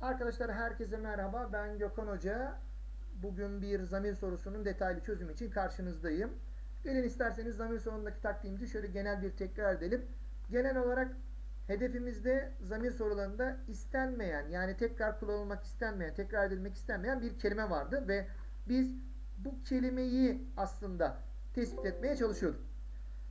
Arkadaşlar herkese merhaba. Ben Gökhan Hoca. Bugün bir zamir sorusunun detaylı çözümü için karşınızdayım. Gelin isterseniz zamir sorunundaki taktiğimizi şöyle genel bir tekrar edelim. Genel olarak hedefimizde zamir sorularında istenmeyen yani tekrar kullanılmak istenmeyen, tekrar edilmek istenmeyen bir kelime vardı ve biz bu kelimeyi aslında tespit etmeye çalışıyorduk.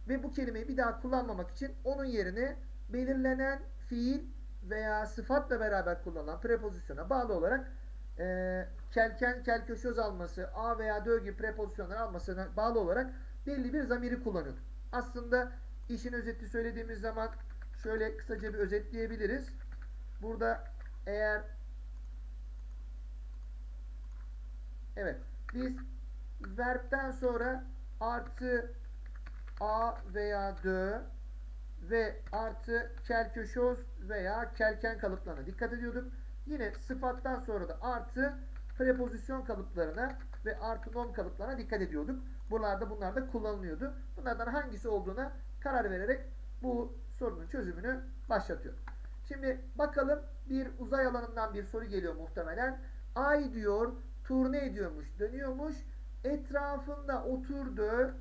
Ve bu kelimeyi bir daha kullanmamak için onun yerine belirlenen fiil veya sıfatla beraber kullanılan prepozisyona bağlı olarak e, kelken, kelköşöz alması, a veya dö gibi prepozisyonlar almasına bağlı olarak belli bir zamiri kullanıyorduk. Aslında işin özeti söylediğimiz zaman şöyle kısaca bir özetleyebiliriz. Burada eğer evet biz verbten sonra artı a veya dö ve artı kelköşoz veya kelken kalıplarına dikkat ediyorduk. Yine sıfattan sonra da artı prepozisyon kalıplarına ve artı nom kalıplarına dikkat ediyorduk. Buralarda bunlar da kullanılıyordu. Bunlardan hangisi olduğuna karar vererek bu sorunun çözümünü başlatıyorum. Şimdi bakalım bir uzay alanından bir soru geliyor muhtemelen. Ay diyor turne ediyormuş, dönüyormuş. Etrafında oturdu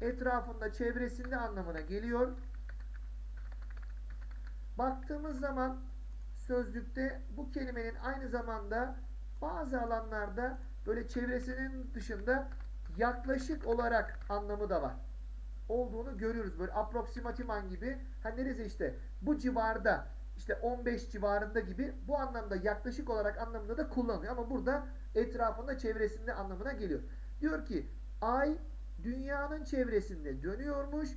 etrafında çevresinde anlamına geliyor. Baktığımız zaman sözlükte bu kelimenin aynı zamanda bazı alanlarda böyle çevresinin dışında yaklaşık olarak anlamı da var. Olduğunu görüyoruz. Böyle aproximatiman gibi. Ha neresi işte bu civarda işte 15 civarında gibi bu anlamda yaklaşık olarak anlamında da kullanılıyor. Ama burada etrafında çevresinde anlamına geliyor. Diyor ki ay dünyanın çevresinde dönüyormuş.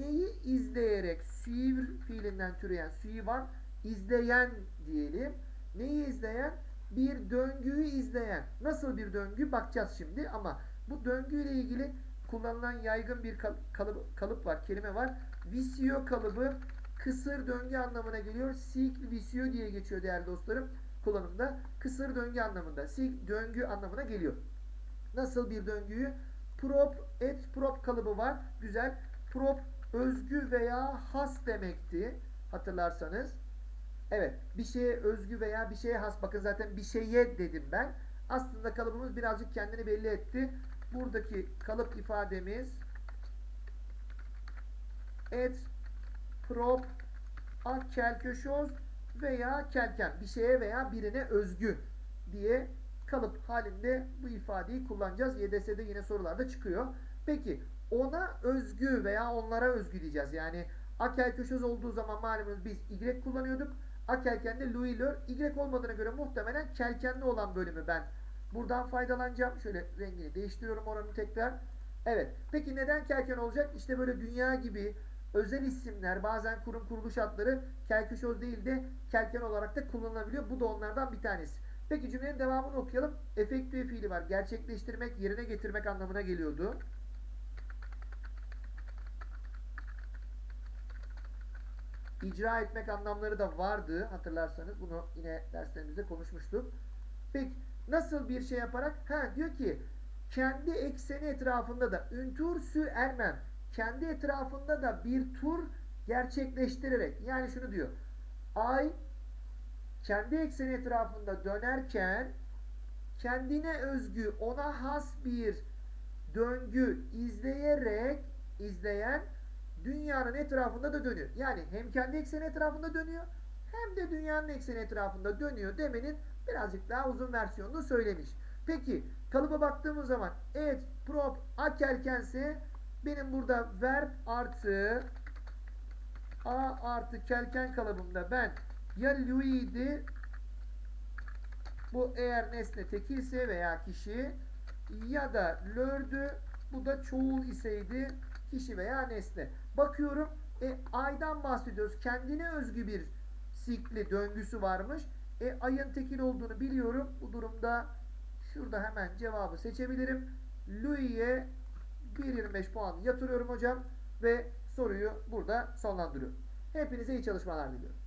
Neyi izleyerek suivr fiilinden türeyen suivan izleyen diyelim. Neyi izleyen? Bir döngüyü izleyen. Nasıl bir döngü? Bakacağız şimdi ama bu döngüyle ilgili kullanılan yaygın bir kalıp, kalıp var, kelime var. Visio kalıbı kısır döngü anlamına geliyor. Sikl visio diye geçiyor değerli dostlarım kullanımda. Kısır döngü anlamında. Sik döngü anlamına geliyor. Nasıl bir döngüyü? Prop, et prop kalıbı var. Güzel. Prop özgü veya has demekti. Hatırlarsanız. Evet. Bir şeye özgü veya bir şeye has. Bakın zaten bir şeye dedim ben. Aslında kalıbımız birazcık kendini belli etti. Buradaki kalıp ifademiz et prop ak kelköşoz veya kelken. Bir şeye veya birine özgü diye kalıp halinde bu ifadeyi kullanacağız. YDS'de yine sorularda çıkıyor. Peki ona özgü veya onlara özgü diyeceğiz. Yani akel köşöz olduğu zaman malumunuz biz Y kullanıyorduk. Akelken'de Louis Lör Y olmadığına göre muhtemelen kelkenli olan bölümü ben buradan faydalanacağım. Şöyle rengini değiştiriyorum oranı tekrar. Evet. Peki neden kelken olacak? İşte böyle dünya gibi özel isimler bazen kurum kuruluş adları kelköşöz değil de kelken olarak da kullanılabiliyor. Bu da onlardan bir tanesi. Peki cümlenin devamını okuyalım. Efektüe fiili var. Gerçekleştirmek, yerine getirmek anlamına geliyordu. İcra etmek anlamları da vardı. Hatırlarsanız bunu yine derslerimizde konuşmuştuk. Peki nasıl bir şey yaparak? Ha diyor ki kendi ekseni etrafında da üntur sü ermen kendi etrafında da bir tur gerçekleştirerek yani şunu diyor. Ay kendi ekseni etrafında dönerken kendine özgü ona has bir döngü izleyerek izleyen dünyanın etrafında da dönüyor. Yani hem kendi ekseni etrafında dönüyor hem de dünyanın ekseni etrafında dönüyor demenin birazcık daha uzun versiyonunu söylemiş. Peki kalıba baktığımız zaman et, prop, akelkense benim burada verb artı a artı kelken kalıbımda ben ya Louis'di bu eğer nesne tekilse veya kişi ya da lördü bu da çoğul iseydi kişi veya nesne. Bakıyorum e, aydan bahsediyoruz. Kendine özgü bir sikli döngüsü varmış. E, ayın tekil olduğunu biliyorum. Bu durumda şurada hemen cevabı seçebilirim. Louis'e 1.25 puan yatırıyorum hocam ve soruyu burada sonlandırıyorum. Hepinize iyi çalışmalar diliyorum.